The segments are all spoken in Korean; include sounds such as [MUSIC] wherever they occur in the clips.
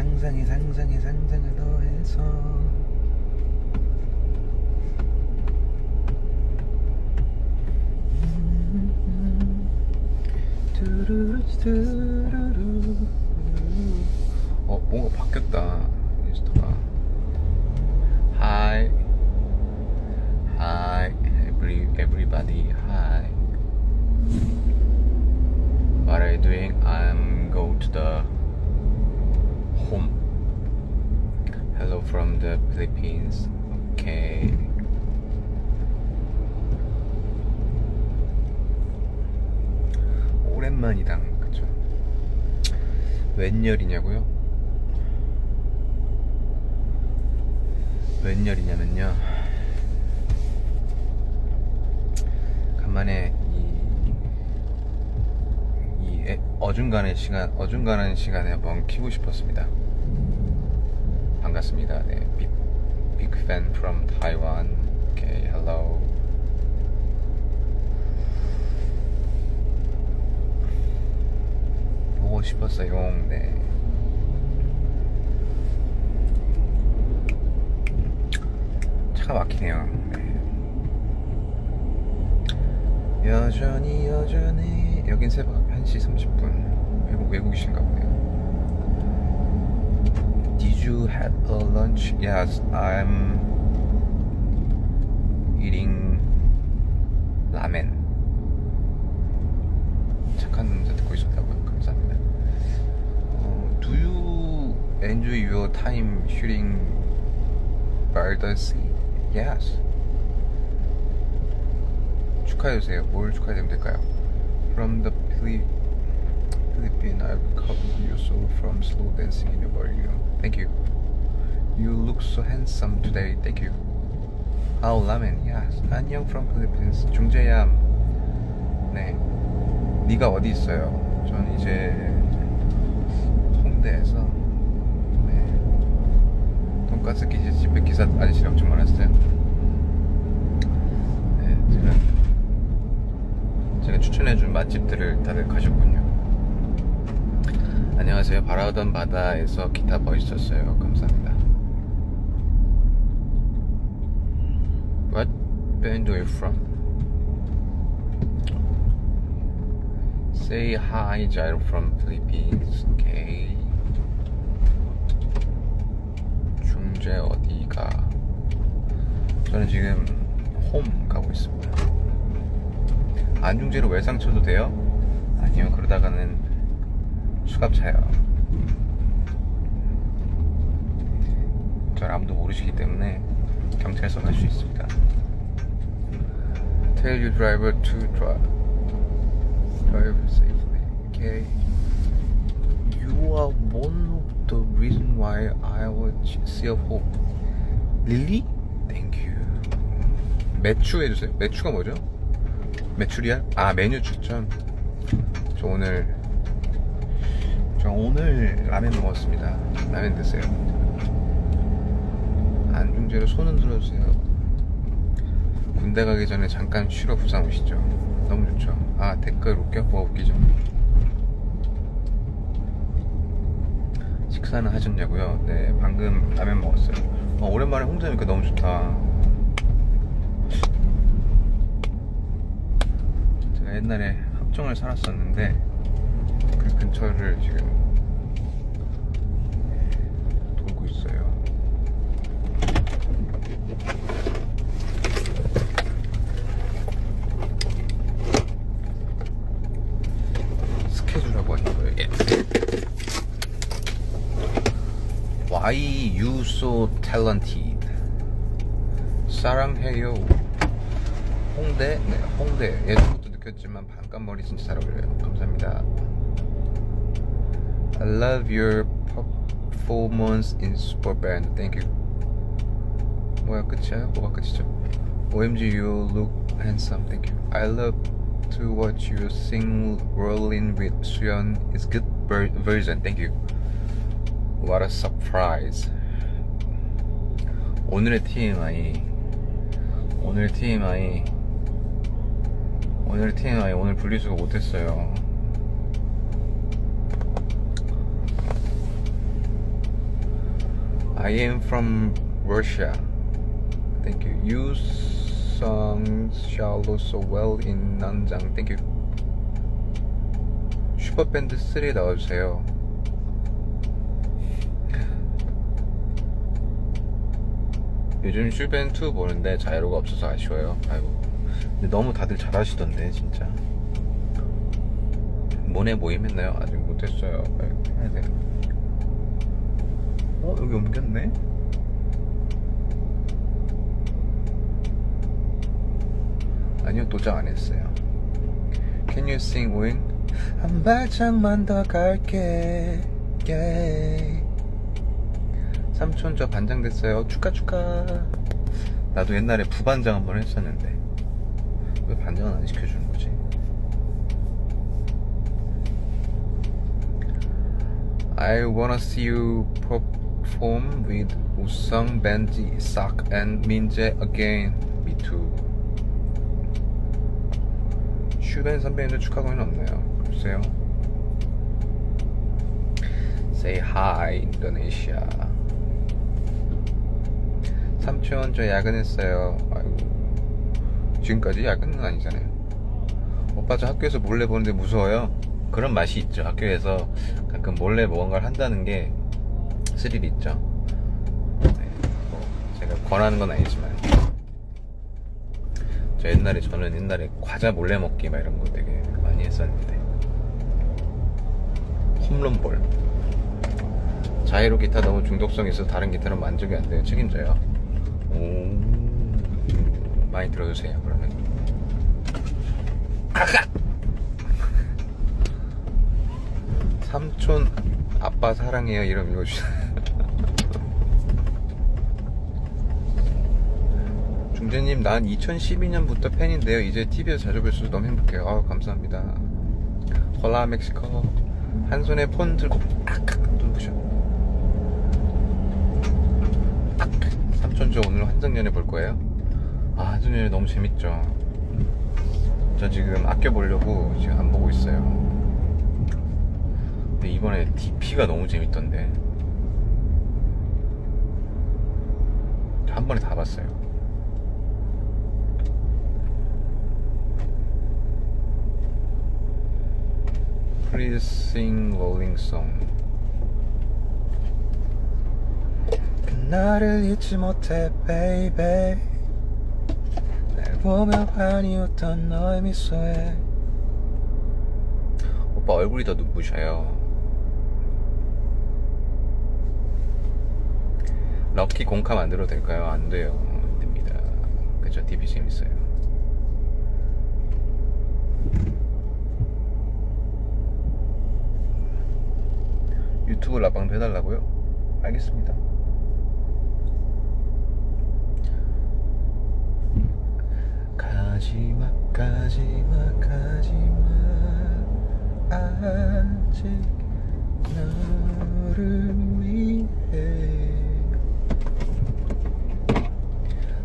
상상에 상상에 상상을 더해서 두루루 두루루 어 뭔가 바뀌었다 인스타가 Hi Hi every, everybody Hi What are you doing? I'm go to the home. Hello from the Philippines. Okay. 오랜만이다. 그쵸? 웬열이냐고요? 웬열이냐면요. 간만에 이, 이 애- 어중간한 시간, 어중간한 시간에 한번 키고 싶었습니다. 반갑습니다. 네, big, big fan from Taiwan. Okay, hello. 보고 싶었어요. 네. 차가 막히네요. 네. 여전히 여전히 여긴 새벽 1시 30분 외국 외국이신가. Did you have a lunch? Yes, I'm eating 라멘. 착한 남자 듣고 있었다고요. 감사합니다. 어, do you enjoy your time shooting by the sea? Yes. 축하해주세요. 뭘 축하해드리면 될까요? From the Philip, Philippines, I've copied your soul from slow dancing in your body. Thank you. You look so handsome today. Thank you. 아우 라멘, yes. 안녕 from Philippines. 중재얌. 네. 네가 어디 있어요? 전 이제 홍대에서 네. 돈가스 기지 집에 기사 아저씨랑 주문했어요. 네, 제가 제가 추천해준 맛집들을 다들 가셨군요. 안녕하세요. 바라던 바다에서 기타 멋있었어요. 감사합니다. What band are you from? Say hi, Jairo from Philippines. Okay. 중재 어디가? 저는 지금 홈 가고 있습니다. 안중재로 외상 쳐도 돼요? 아니요. 그러다가는 수갑 차요. 절 아무도 모르시기 때문에 경찰서 갈수 있습니다. Tell your driver to drive. drive safely. Okay. You are one of the reason why I was CFO. Really? Thank you. 매추 해주세요. 매추가 뭐죠? 매출이야? 아 메뉴 추천. 저 오늘 저 오늘 라면 먹었습니다. 라면 드세요. 안중재로 손은 들어주세요. 군대 가기 전에 잠깐 쉬러 부산 오시죠. 너무 좋죠. 아 댓글 웃겨? 뭐 웃기죠? 식사는 하셨냐고요? 네 방금 라면 먹었어요. 어, 오랜만에 혼자 니까 너무 좋다. 제가 옛날에 합정을 살았었는데 그 근처를 지금 Why you so talented? 사랑해요. 홍대? 네, 홍대. 예전부터 느꼈지만 반값머리 진짜 잘 어울려요. 감사합니다. I love your performance in sport band. Thank you. 뭐야 끝이야? 뭐가 끝이죠? OMG you look handsome. Thank you. I love to watch you sing Rolling with 수연. It's good ver- version. Thank you. What a surprise. 오늘의 TMI. 오늘 TMI. 오늘 TMI 오늘 분리수거 못했어요. I am from Russia. Thank you. You sung shallow so well in 난장. Thank you. 슈퍼밴드 3 넣어주세요. 요즘 슈밴 2 보는데 자유로가 없어서 아쉬워요. 아이고. 근데 너무 다들 잘하시던데 진짜. 모네 모임 했나요? 아직 못했어요. 해야 돼. 어 여기 옮겼네? 아니요 도착 안 했어요. Can you sing win? 한 발짝만 더 갈게. Yeah. 삼촌 저 반장 됐어요. 축하 축하. 나도 옛날에 부반장 한 번 했었는데 왜 반장은 안 시켜주는 거지? I wanna see you perform with 우성, 벤지, 싹, and 민재 again. Me too. 슈벤 선배님도 축하 공연 없나요? 글쎄요. Say hi, 인도네시아. 삼촌 저 야근했어요. 아이고. 지금까지 야근은 아니잖아요. 오빠 저 학교에서 몰래 보는데 무서워요. 그런 맛이 있죠. 학교에서 가끔 몰래 무언가를 한다는 게 스릴이 있죠. 네, 뭐 제가 권하는 건 아니지만 저 옛날에 저는 옛날에 과자 몰래 먹기 막 이런 거 되게 많이 했었는데 홈런볼 자이로 기타 너무 중독성 있어서 다른 기타는 만족이 안 돼요. 책임져요. 오. 많이 들어주세요. 그러면. 아까 삼촌 아빠 사랑해요 이름 읽어주세요. [LAUGHS] 중재님 난 2012년부터 팬인데요. 이제 TV에서 자주 뵐수 있어서 너무 행복해요. 아우 감사합니다. 홀라 멕시코. 한 손에 폰 들고 악 눈부셔 악 저 오늘 환승연애 볼 거예요? 아 환승연애 너무 재밌죠. 저 지금 아껴보려고 지금 안 보고 있어요. 근데 이번에 DP가 너무 재밌던데. 한 번에 다 봤어요. Rolling Song. 그 날을 잊지 못해 baby 날 보며 환히 웃던 너의 미소에 오빠 얼굴이 더 눈부셔요 럭키 공카 만들어도 될까요? 안 돼요. 안 됩니다. 그죠? DP 재밌어요. 유튜브 라방도 해달라고요? 알겠습니다. 가지마, 가지마, 가지마. 아직 너를 위해.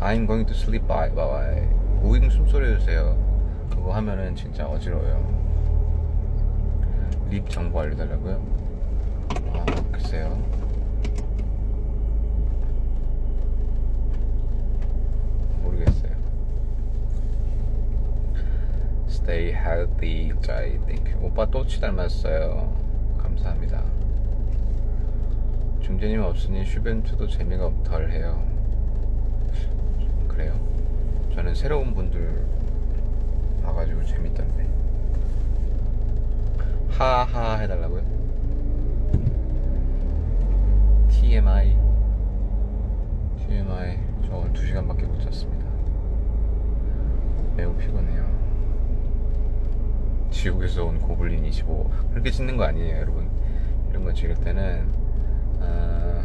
I'm going to sleep by by 무잉 숨소리 해주세요 그거 하면은 진짜 어지러워요 립 정보 알려달라고요? 아 글쎄요 Stay healthy 자이 땡큐 오빠 또치 닮았어요. 감사합니다. 중재님 없으니 슈벤트도 재미가 덜해요. 그래요? 저는 새로운 분들 봐가지고 재밌던데. 하하 해달라고요? TMI TMI 저 오늘 2시간밖에 못 잤습니다. 매우 피곤해요 지옥에서 온 고블린 25 그렇게 찍는 거 아니에요 여러분 이런 거 찍을 때는 아,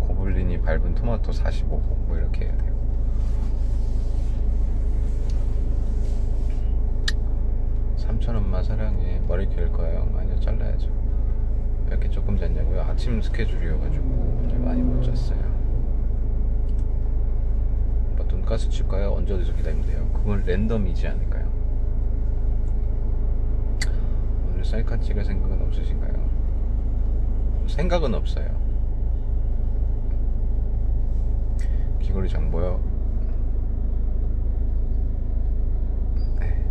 고블린이 밟은 토마토 45호 뭐 이렇게 해야 돼요. 삼촌 엄마 사랑해 머리 길 거예요. 아니요 잘라야죠. 왜 이렇게 조금 잤냐고요? 아침 스케줄이어가지고 많이 못 잤어요. 돈가스 칠까요? 언제 어디서 기다리면 돼요? 그건 랜덤이지 않을까요? 요즘 셀카 찍을 생각은 없으신가요? 생각은 없어요. 귀걸이 정보요. 네.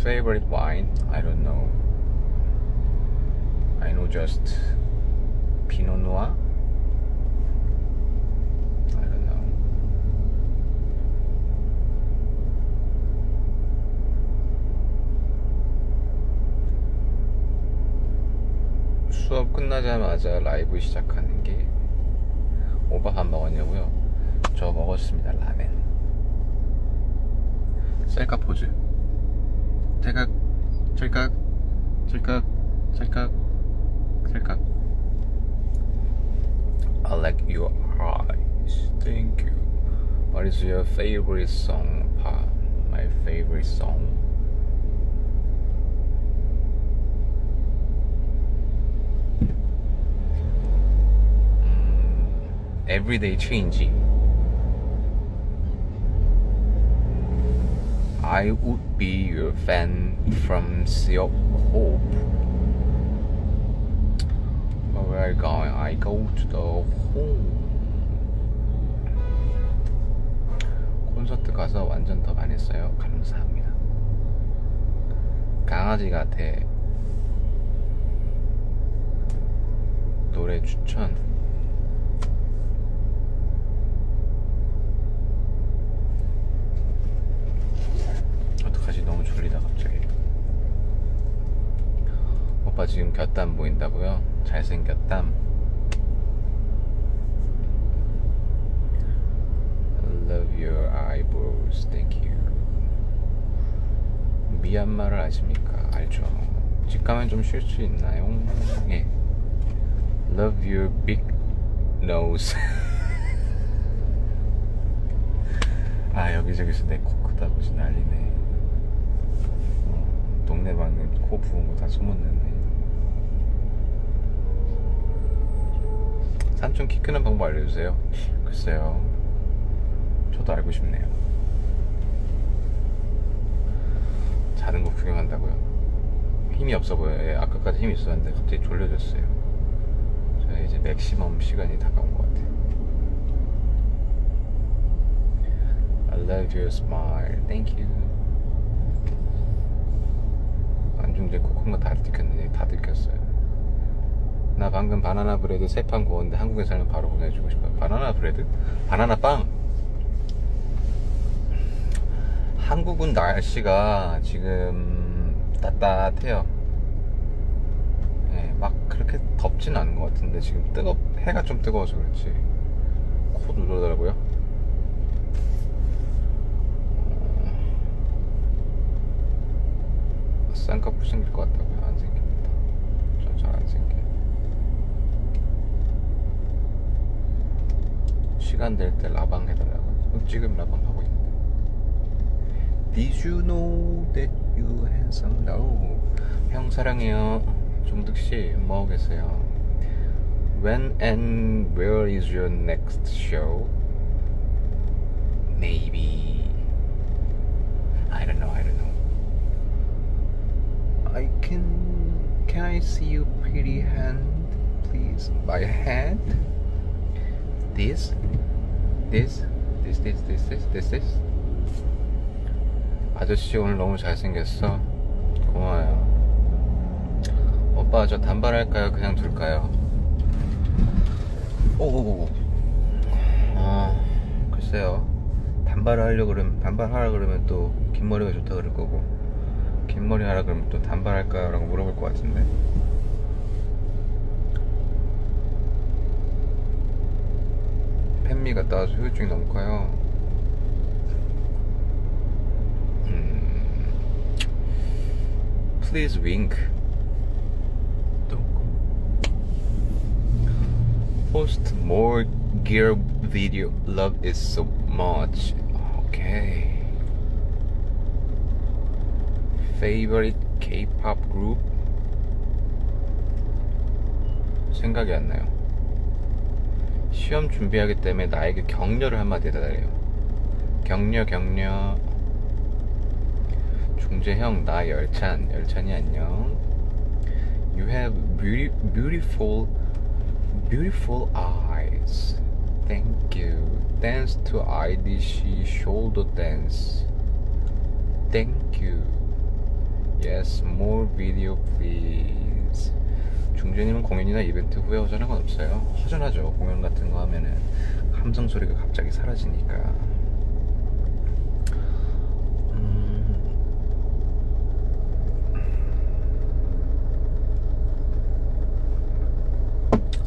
Favorite wine? I don't know. I know just Pinot. 끝나자마자 라이브 시작하는 게 오빠 밥 먹었냐고요? 저 먹었습니다 라멘 셀카 포즈 찰칵 찰칵 찰칵 찰칵 찰칵 I like your eyes Thank you What is your favorite song? Pa? My favorite song? Everyday change. I would be your fan from Silk Hope. But where you going? I go to the home. 콘서트 가서 완전 더 반했어요. 감사합니다. 강아지 같아. 노래 추천. 너무 졸리다 갑자기. 오빠 지금 곁담 보인다고요? 잘생겼담. Love your eyebrows. Thank you. 미얀마를 아십니까? 알죠. 집 가면 좀 쉴 수 있나요? 예. Love your big nose. [LAUGHS] 아 여기저기서 내 코 크다고 지금 난리네. 어, 동네방네 코 부은 거 다 소문냈네. 삼촌 키 크는 방법 알려주세요. 글쎄요. 저도 알고 싶네요. 자는 거 구경한다고요? 힘이 없어 보여요. 예, 아까까지 힘이 있었는데 갑자기 졸려졌어요. 저희 이제 맥시멈 시간이 다가온 것 같아요. I love your smile. Thank you. 안중제 코코넛 다 들켰는데 다 들켰어요. 나 방금 바나나 브레드 세 판 구웠는데 한국에 살면 바로 보내주고 싶어요. 바나나 브레드? 바나나 빵! 한국은 날씨가 지금 따뜻해요. 예, 막 그렇게 덥진 않은 것 같은데 지금 뜨겁 해가 좀 뜨거워서 그렇지 코 누르더라고요. 어, 쌍꺼풀 생길 것 같다고요? 안 생깁니다. 저잘안 생겨요. 시간 될 때 라방 해달라고. 지금 라방 하고 있는데. Did you know that you handsome now? 형 사랑해요. 종득 씨, 뭐 계세요? When and where is your next show? Maybe. I don't know. I don't know. I see your pretty hand, please? My hand? This? This? This, this, this, this, this, this? 아저씨 오늘 너무 잘생겼어. 고마워요. 오빠 저 단발할까요? 그냥 둘까요? 오오오. 아 글쎄요. 단발을 하려 그러면 단발하라 그러면 또 긴 머리가 좋다 그럴 거고. 긴 머리 하라 그러면 또 단발할까 라고 물어볼 것 같은데. 팬미 갔다 와서 후유증이 너무 커요. 음, please wink. Post more gear video. Love is so much. Okay. Favorite K-pop group? 생각이 안 나요. 시험 준비하기 때문에 나에게 격려를 한마디 해달래요. 격려, 격려. 종재형 나 열찬 열찬이 안녕. You have beautiful beautiful eyes. Thank you. Dance to IDC shoulder dance. Thank you. Yes, more video please. 중재님은 공연이나 이벤트 후에 허전한 건 없어요? 허전하죠. 공연 같은 거 하면은 함성 소리가 갑자기 사라지니까. 음,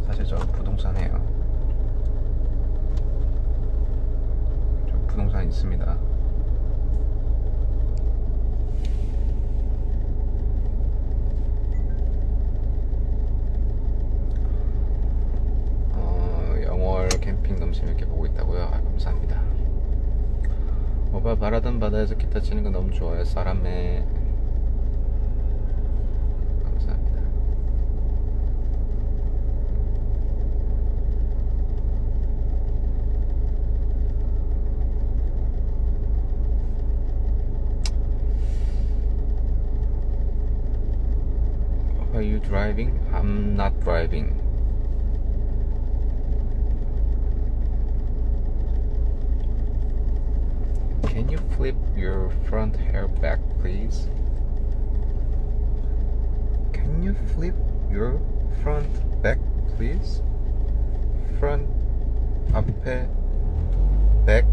사실 저 부동산이에요. 저 부동산 있습니다. 어, 영월 캠핑 너무 재밌게 보고 있다고요? 아, 감사합니다. 오빠 바다에서 기타 치는 거 너무 좋아요. 사람의 감사합니다. Are you driving? I'm not driving. Flip your front hair back, please? Can you flip your front back, please? Front, 앞에, back,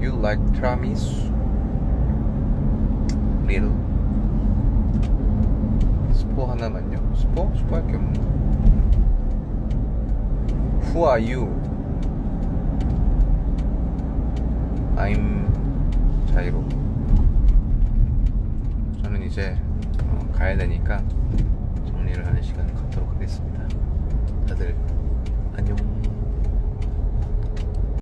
you like tiramisu? Little. 스포 하나만요. 스포? 스포 할게 없네. Who are you? I'm 자이로. 저는 이제 어, 가야 되니까 정리를 하는 시간을 갖도록 하겠습니다. 다들 안녕.